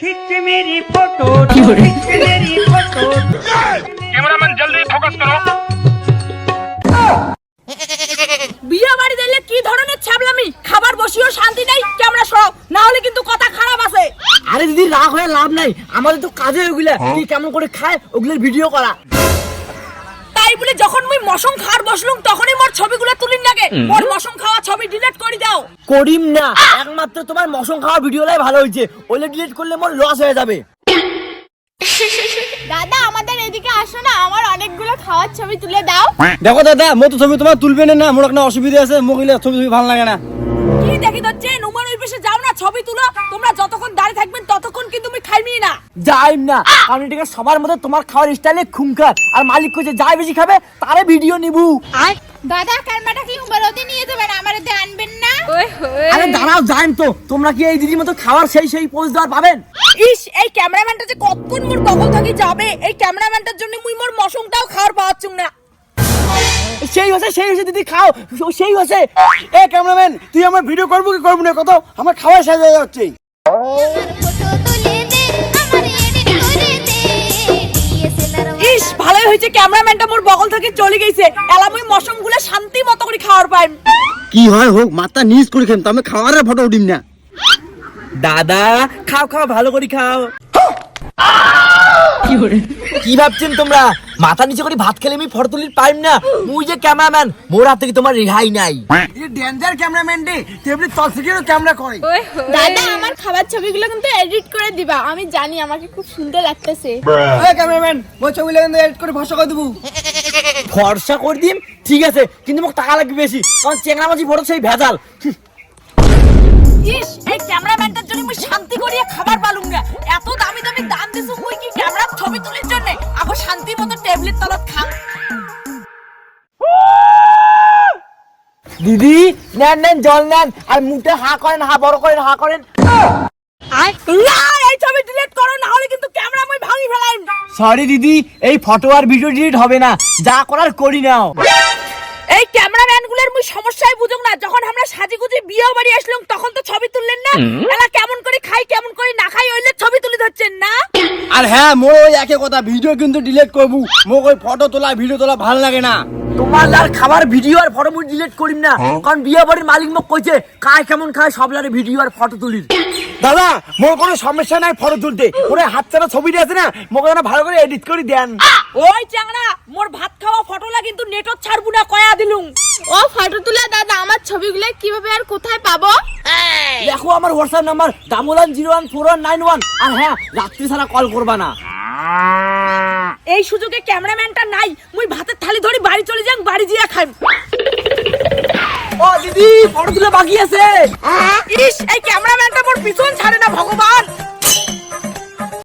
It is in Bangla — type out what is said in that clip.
खिंच मेरी फोटो खिंच मेरी फोटो कैमरामैन जल्दी फोकस करो বিয়ে বাড়ি দিলে কি ধরনের ছ্যাবলামি খাবার বসিও শান্তি নেই ক্যামেরা সহ না হলে কিন্তু কথা খারাপ আছে আরে দিদি রাগ হয়ে লাভ নাই আমাদের তো কাজে ওগুলা কি কেমন করে খায় ওগুলোর ভিডিও করা তাই বলে যখন মুই মশম খাওয়ার বসলুম তখনই মোর ছবিগুলো তুলিন লাগে। মোর মশম খাওয়া ছবি ডিলিট করে দাও। করিম না একমাত্র তোমার মশম খাওয়ার ভিডিওটাই ভালো হয়েছে। ওইটা ডিলিট করলে মোর লস হয়ে যাবে। দাদা আমাদের এদিকে আসো না আমার অনেকগুলো খাওয়ার ছবি তুলে দাও। দেখো দাদা মো তো ছবি তোমার তুলবে না মোর একটা অসুবিধা আছে মহিলা ছবি ছবি ভালো লাগে না। কি দেখি তো চেন উমার ওই পাশে যাও না ছবি তুলো। তোমরা যতক্ষণ দাঁড়িয়ে থাকবেন তুমি খাইমি না। যাইম না কারণ এটাকে সবার মধ্যে তোমার খাওয়ার স্টাইলে খুমখার আর মালিক কইছে যাই বেশি খাবে তারে ভিডিও নিবু। দাদা ক্যামেরাটা কি উমারতে নিয়ে যাবেন আমার এতে আনবেন না? আরে দাঁড়াও যাইম তো। তোমরা কি এই দিদির মতো খাওয়ার সেই সেই পোজ দেওয়ার পাবেন? ইস এই ক্যামেরাম্যানটা যে কতক্ষণ মোর বগল থাকি যাবে? এই ক্যামেরাম্যানটার জন্য মুই মোর মশমটাও খাওয়ার পাওয়াচ্ছুম না। সেই হচ্ছে সেই হচ্ছে দিদি খাও। সেই হচ্ছে এ ক্যামেরাম্যান তুই আমার ভিডিও করব কি করব না কত? আমার খাওয়া শেষ হয়ে যাচ্ছে। ইস ভালোই হয়েছে ক্যামেরাম্যানটা মোর বগল থেকে চলে গেছে। এলামই মশমগুলো শান্তি মতো করে খাওয়ার পাইম। কি হয় হোক মাথা নিজ করে খেম আমি খাওয়ারের ফটো উঠিম না। দাদা খাও খাও ভালো করে খাও। কি ভাবছেন তোমরা? মাথা নিচে করে ভাত খেলে আমি ফটো তুলির পাইম না। মুই যে ক্যামেরাম্যান মোর হাত থেকে তোমার রেহাই নাই? ডেঞ্জার ক্যামেরাম্যান রে তেমনি তল ক্যামেরা করে। দাদা আমার খাবার ছবিগুলো কিন্তু এডিট করে দিবা। আমি জানি আমাকে খুব সুন্দর লাগতেছে। এ ক্যামেরাম্যান ও ছবি লাগে এডিট করে ভাষা করে দেবো। ফর্সা করে দিম? ঠিক আছে কিন্তু মোক টাকা লাগবে বেশি। কারণ চেংড়া মাছি ফটো সেই ভেজাল। ইস এই ক্যামেরাম্যানটার জন্য মুই শান্তি করিয়া খাবার পালুম না এত দামি দামি দাম দিছু মুই কি ছবি তুলির জন্য আগো শান্তি মতো টেবলেট তলত খাম দিদি নেন নেন জল নেন। আর মুখটা হা করেন হা বড় করেন হা করেন। না এই ছবি ডিলিট করো না হলে কিন্তু ক্যামেরা মুই ভাঙি ফেলাইম। সরি দিদি এই ফটো আর ভিডিও ডিলিট হবে না। যা করার করি নাও। এই ক্যামেরাম্যানগুলোর মুই সমস্যাই বুঝুক না। যখন আমরা সাজি গুজি বিয়ে বাড়ি আসলাম তখন তো ছবি তুললেন না? এলা কেমন করে খাই কেমন করে না খাই ওইলে ছবি তুলে ধরছেন না? আর হ্যাঁ মোর ওই একই কথা ভিডিও কিন্তু ডিলিট করব। মোক ওই ফটো তোলা ভিডিও তোলা ভালো লাগে না। তোমার লার খাবার ভিডিও আর ফটো মুই ডিলিট করিম না। কারণ বিয়ে বাড়ির মালিক মোক কইছে খায় কেমন খায় সব লারে ভিডিও আর ফটো তুলির। দাদা মোর কোনো সমস্যা নাই ফটো তুলতে। ওরে হাত ছাড়া ছবিটা আছে না মোক যেন ভালো করে এডিট করে দেন। ওই চাংড়া মোর ভাত খাওয়া ফটোলা কিন্তু নেটত ছাড়বু না কয়া দিলুম। ও ফটো তুলে দাদা আমার ছবিগুলো কীভাবে আর কোথায় পাবো? দেখো আমার WhatsApp number one zero one four one nine one আর হ্যাঁ রাত্রি ছাড়া কল করবা না। এই সুযোগে ক্যামেরাম্যানটা নাই মুই ভাতের থালি ধরি বাড়ি চলে যাং বাড়ি জিয়া খাইম। ও দিদি বড় তুলে বাকি আছে। ইস এই ক্যামেরাম্যানটা মোর পিছন ছাড়ে না ভগবান।